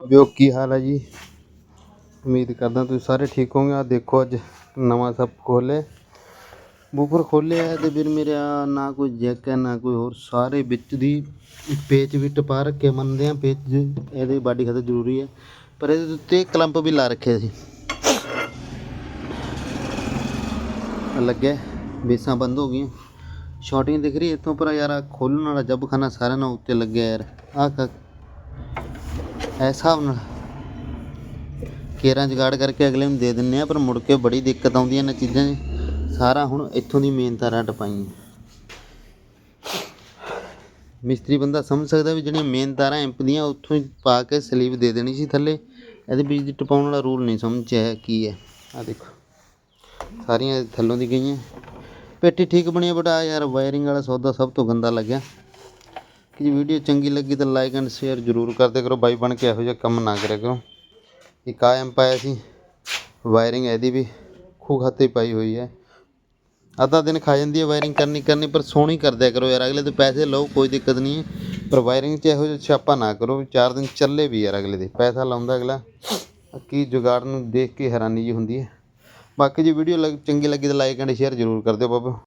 ਬਿਓ ਕੀ ਹਾਲ ਹੈ ਜੀ? ਉਮੀਦ ਕਰਦਾ ਤੁਸੀਂ ਸਾਰੇ ਠੀਕ ਹੋਗੇ ਆ ਦੇਖੋ ਅੱਜ ਨਵਾਂ ਸਭ ਖੋਲੇ ਬੂਫਰ ਖੋਲਿਆ ਹੈ ਤੇ ਵੀਰ ਮੇਰਾ ਨਾ ਕੋਈ ਜੈਕ ਹੈ, ਨਾ ਕੋਈ ਹੋਰ। ਸਾਰੇ ਵਿੱਚ ਦੀ ਪੇਚ ਵੀ ਟਪਾ ਰੱਖੇ ਮੰਨਦੇ ਆ ਪੇਚ ਇਹਦੇ ਬਾਡੀ ਖਾਤਰ ਜ਼ਰੂਰੀ ਹੈ। ਪਰ ਇਹਦੇ ਉੱਤੇ ਕਲੰਪ ਵੀ ਲਾ ਰੱਖਿਆ ਸੀ। ਆਹ ਲੱਗਿਆ ਬੇਸਾਂ ਬੰਦ ਹੋ ਗਈਆਂ। ਸ਼ਾਰਟਿੰਗ ਦਿਖ ਰਹੀ ਇੱਥੋਂ, ਪਰ ਯਾਰ ਖੋਲਣ ਵਾਲਾ ਜੱਬ ਖਾਨਾ ਸਾਰਿਆਂ ਨਾਲ ਉੱਤੇ ਲੱਗਿਆ ਯਾਰ। ਆਹ ਇਸ ਹਿਸਾਬ ਨਾਲ ਕੇਰਾਂ ਜਗਾੜ ਕਰਕੇ ਅਗਲੇ ਨੂੰ ਦੇ ਦਿੰਨੇ ਆ, ਪਰ ਮੁੜ ਕੇ ਬੜੀ ਦਿੱਕਤ ਆਉਂਦੀ ਇਹਨਾਂ ਚੀਜ਼ਾਂ 'ਚ। ਸਾਰਾ ਹੁਣ ਇੱਥੋਂ ਦੀ ਮੇਨ ਤਾਰਾਂ ਟਪਾਈਆਂ ਮਿਸਤਰੀ ਬੰਦਾ ਸਮਝ ਸਕਦਾ ਵੀ ਜਿਹੜੀਆਂ ਮੇਨ ਤਾਰਾਂ ਐਂਪ ਦੀਆਂ, ਉੱਥੋਂ ਹੀ ਪਾ ਕੇ ਸਲੀਵ ਦੇ ਦੇਣੀ ਸੀ ਥੱਲੇ। ਇਹਦੇ ਬਿਜਲੀ ਟਪਾਉਣ ਵਾਲਾ ਰੂਲ ਨਹੀਂ ਸਮਝ ਆਇਆ ਕੀ ਹੈ ਆ ਦੇਖੋ। ਸਾਰੀਆਂ ਥੱਲੋਂ ਦੀ ਗਈਆਂ। ਪੇਟੀ ਠੀਕ ਬਣੀ ਬਟ ਆ ਯਾਰ ਵਾਇਰਿੰਗ ਵਾਲਾ ਸੌਦਾ ਸਭ ਤੋਂ ਗੰਦਾ ਲੱਗਿਆ। ਕਿ ਜੇ ਵੀਡੀਓ ਚੰਗੀ ਲੱਗੀ ਤਾਂ ਲਾਈਕ ਐਂਡ ਸ਼ੇਅਰ ਜ਼ਰੂਰ ਕਰਦੇ ਕਰੋ। ਬਾਈ ਬਣ ਕੇ ਇਹੋ ਜਿਹਾ ਕੰਮ ਨਾ ਕਰਿਆ ਕਰੋ। ਇੱਕ ਕਾਇਮ ਪਾਇਆ ਸੀ ਵਾਇਰਿੰਗ ਇਹਦੀ ਵੀ, ਖੂਹ ਖਾਤੇ ਪਾਈ ਹੋਈ ਹੈ। ਅੱਧਾ ਦਿਨ ਖਾ ਜਾਂਦੀ ਹੈ ਵਾਇਰਿੰਗ ਕਰਨੀ ਕਰਨੀ, ਪਰ ਸੋਹਣੀ ਕਰ ਦਿਆ ਕਰੋ ਯਾਰ। ਅਗਲੇ ਦੇ ਪੈਸੇ ਲਓ, ਕੋਈ ਦਿੱਕਤ ਨਹੀਂ ਹੈ। ਪਰ ਵਾਇਰਿੰਗ 'ਚ ਇਹੋ ਜਿਹਾ ਛਾਪਾ ਨਾ ਕਰੋ ਚਾਰ ਦਿਨ ਚੱਲੇ ਵੀ ਯਾਰ ਅਗਲੇ ਦੇ। ਪੈਸਾ ਲਾਉਂਦਾ ਅਗਲਾ। ਕੀ ਜੁਗਾੜ ਨੂੰ ਦੇਖ ਕੇ ਹੈਰਾਨੀ ਜੀ ਹੁੰਦੀ ਹੈ। ਬਾਕੀ ਜੀ ਵੀਡੀਓ ਲੱਗ ਚੰਗੀ ਲੱਗੀ ਤਾਂ ਲਾਈਕ ਐਂਡ ਸ਼ੇਅਰ ਜ਼ਰੂਰ ਕਰ ਦਿਓ ਬਾਬਾ।